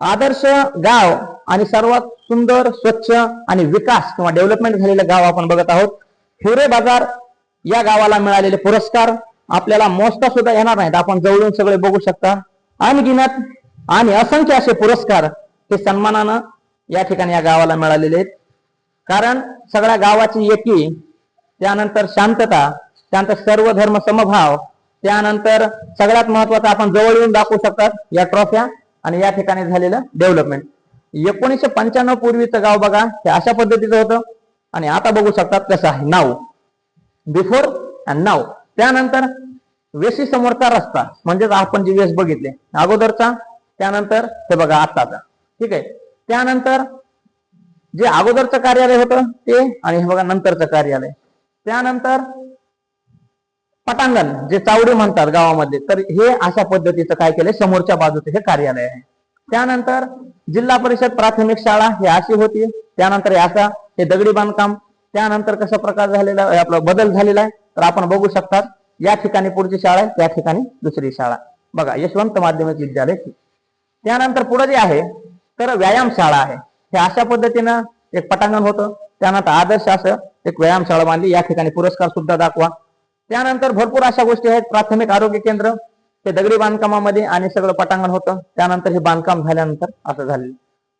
आदर्श गाव आणि सर्वात सुंदर स्वच्छ आणि विकास किंवा डेव्हलपमेंट झालेलं गाव आपण बघत आहोत. हिवरे बाजार या गावाला मिळालेले पुरस्कार आपल्याला मोजता सुद्धा येणार नाहीत. आपण जवळून सगळे बघू शकता. अनगिनत आणि असंख्य असे पुरस्कार हे सन्मानानं या ठिकाणी या गावाला मिळालेले आहेत. कारण सगळ्या गावाची एकी त्यानंतर शांतता त्यानंतर सर्व धर्म समभाव त्यानंतर सगळ्यात महत्वाचं आपण जवळ येऊन दाखवू शकतात या ट्रॉफ्या आणि या ठिकाणी झालेलं डेव्हलपमेंट एकोणीसशे पंच्याण्णव पूर्वीचं गाव बघा हे अशा पद्धतीचं होतं. आणि आता बघू शकतात कसं आहे. नाव. बिफोर अँड नाव त्यानंतर वेशी समोरचा रस्ता. म्हणजेच आपण जी वेस बघितले. अगोदरचा त्यानंतर हे बघा आत्ताचा. ठीक आहे? त्यानंतर जे अगोदरचं कार्यालय होतं ते आणि हे बघा नंतरचं कार्यालय. त्यानंतर पटांगण जे चावडी म्हणतात गावामध्ये तर हे अशा पद्धतीचं काय केलंय? समोरच्या बाजूचं हे कार्यालय आहे. त्यानंतर जिल्हा परिषद प्राथमिक शाळा ही अशी होती. त्यानंतर असा हे दगडी बांधकाम. त्यानंतर कशा प्रकार झालेला आपला बदल झालेला आहे तर आपण बघू शकतात. या ठिकाणी पुढची शाळा आहे त्या ठिकाणी दुसरी शाळा. बघा यशवंत माध्यमिक विद्यालय त्यानंतर पुढे जे आहे तर व्यायामशाळा आहे. हे अशा पद्धतीनं एक पटांगण होतं. त्यानंतर आदर्श असं एक व्यायामशाळा बांधली. या ठिकाणी पुरस्कार सुद्धा दाखवा. त्यानंतर भरपूर अशा गोष्टी आहेत. प्राथमिक आरोग्य केंद्र ते दगडी बांधकामामध्ये आणि सगळं पटांगण होतं. त्यानंतर हे बांधकाम झाल्यानंतर असं झालेलं.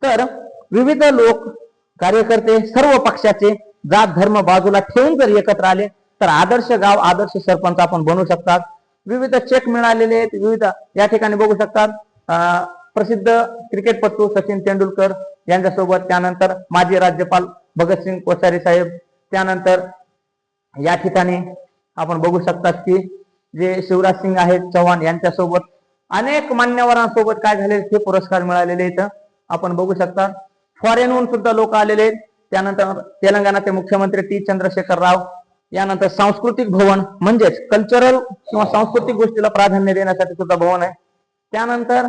तर विविध लोक कार्यकर्ते सर्व पक्षाचे जात धर्म बाजूला ठेवून जर एकत्र आले तर आदर्श गाव आदर्श सरपंच आपण बनवू शकतात. विविध चेक मिळालेले आहेत. विविध या ठिकाणी बघू शकतात. प्रसिद्ध क्रिकेटपटू सचिन तेंडुलकर यांच्यासोबत त्यानंतर माजी राज्यपाल भगतसिंग कोश्यारी साहेब त्यानंतर या ठिकाणी आपण बघू शकतात की जे शिवराज सिंग आहेत चव्हाण यांच्यासोबत अनेक मान्यवरांसोबत काय झाले हे पुरस्कार मिळालेले इथं आपण बघू शकता फॉरेनहून सुद्धा लोक आलेले आहेत. त्यानंतर तेलंगणाचे मुख्यमंत्री टी. चंद्रशेखर राव यानंतर सांस्कृतिक भवन म्हणजेच कल्चरल किंवा सांस्कृतिक गोष्टीला प्राधान्य देण्यासाठी सुद्धा भवन आहे. त्यानंतर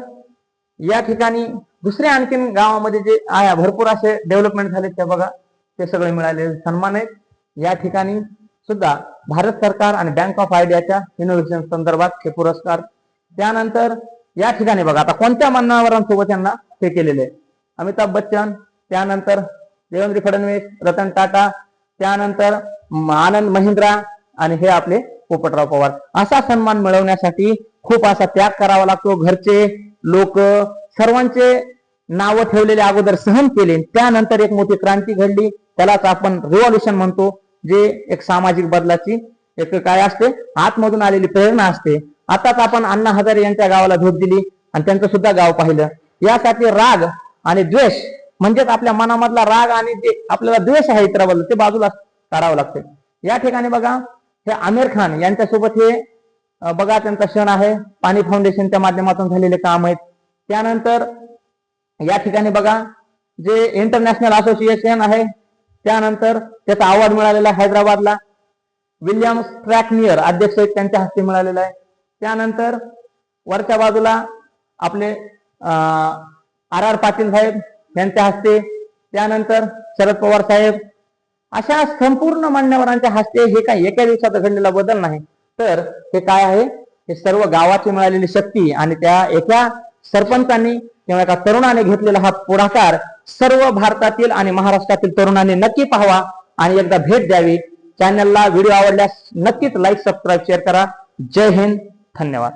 या ठिकाणी दुसऱ्या आणखीन गावामध्ये जे आहे भरपूर असे डेव्हलपमेंट झाले ते बघा ते सगळे मिळालेले सन्मान आहेत. या ठिकाणी सुद्धा भारत सरकार आणि बँक ऑफ आयडियाच्या इनोव्हेशन संदर्भात हे पुरस्कार. त्यानंतर या ठिकाणी बघा आता कोणत्या मान्यवरांसोबत यांना हे केलेले? अमिताभ बच्चन त्यानंतर देवेंद्र फडणवीस रतन टाटा त्यानंतर आनंद महिंद्रा आणि हे आपले पोपटराव पवार. असा सन्मान मिळवण्यासाठी खूप असा त्याग करावा लागतो. घरचे लोक सर्वांचे नावं ठेवलेले अगोदर सहन केले. त्यानंतर एक मोठी क्रांती घडली. त्यालाच आपण रिव्हॉल्युशन म्हणतो. जे एक सामाजिक बदलाची एक काय असते? आतमधून आलेली प्रेरणा असते. आताच आपण अण्णा हजारे यांच्या गावाला भेट दिली आणि त्यांचं सुद्धा गाव पाहिलं. यासाठी राग आणि द्वेष म्हणजेच आपल्या मनामधला राग आणि जे आपल्याला द्वेष आहे इतराबद्दल ते बाजूला काढावं लागते. या ठिकाणी बघा हे आमिर खान यांच्यासोबत हे बघा त्यांचा क्षण आहे. पाणी फाउंडेशनच्या माध्यमातून झालेले काम आहेत. त्यानंतर या ठिकाणी बघा जे इंटरनॅशनल असोसिएशन आहे त्यानंतर त्याचा अवॉर्ड मिळालेला आहे हैदराबादला. विल्यम स्ट्रॅकनियर अध्यक्ष त्यांच्या हस्ते मिळालेला आहे. त्यानंतर वरच्या बाजूला आपले आर आर पाटील साहेब यांच्या हस्ते त्यानंतर शरद पवार साहेब. अशा संपूर्ण मान्यवरांच्या हस्ते हे काय एका दिवसात घडलेला बदल नाही. तर हे काय आहे? हे सर्व गावाची मिळालेली शक्ती आणि त्या एका सरपंचांनी किंवा एका तरुणाने घेतलेला हा पुढाकार सर्व भारतातील आणि महाराष्ट्रातील तरुणांनी नक्की पाहावा आणि एकदा भेट द्यावी. चॅनलला व्हिडिओ आवडल्यास नक्कीच लाईक सबस्क्राईब शेअर करा. जय हिंद. धन्यवाद.